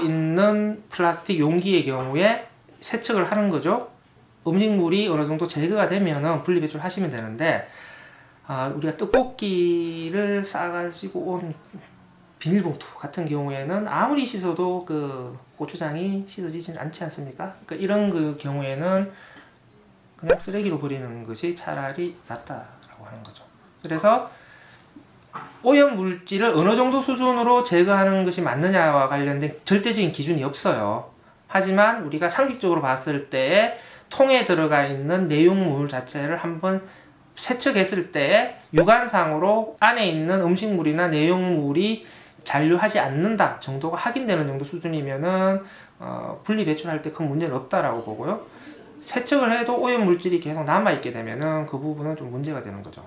있는 플라스틱 용기의 경우에 세척을 하는 거죠. 음식물이 어느 정도 제거가 되면은 분리 배출 하시면 되는데 아, 우리가 떡볶이를 싸가지고 온 비닐봉투 같은 경우에는 아무리 씻어도 그 고추장이 씻어지진 않지 않습니까? 그러니까 이런 그 경우에는 그냥 쓰레기로 버리는 것이 차라리 낫다라고 하는 거죠. 그래서 오염 물질을 어느 정도 수준으로 제거하는 것이 맞느냐와 관련된 절대적인 기준이 없어요. 하지만 우리가 상식적으로 봤을 때 통에 들어가 있는 내용물 자체를 한번 세척했을 때 육안상으로 안에 있는 음식물이나 내용물이 잔류하지 않는다 정도가 확인되는 정도 수준이면은 어, 분리 배출할 때 큰 문제는 없다라고 보고요. 세척을 해도 오염 물질이 계속 남아 있게 되면은 그 부분은 좀 문제가 되는 거죠.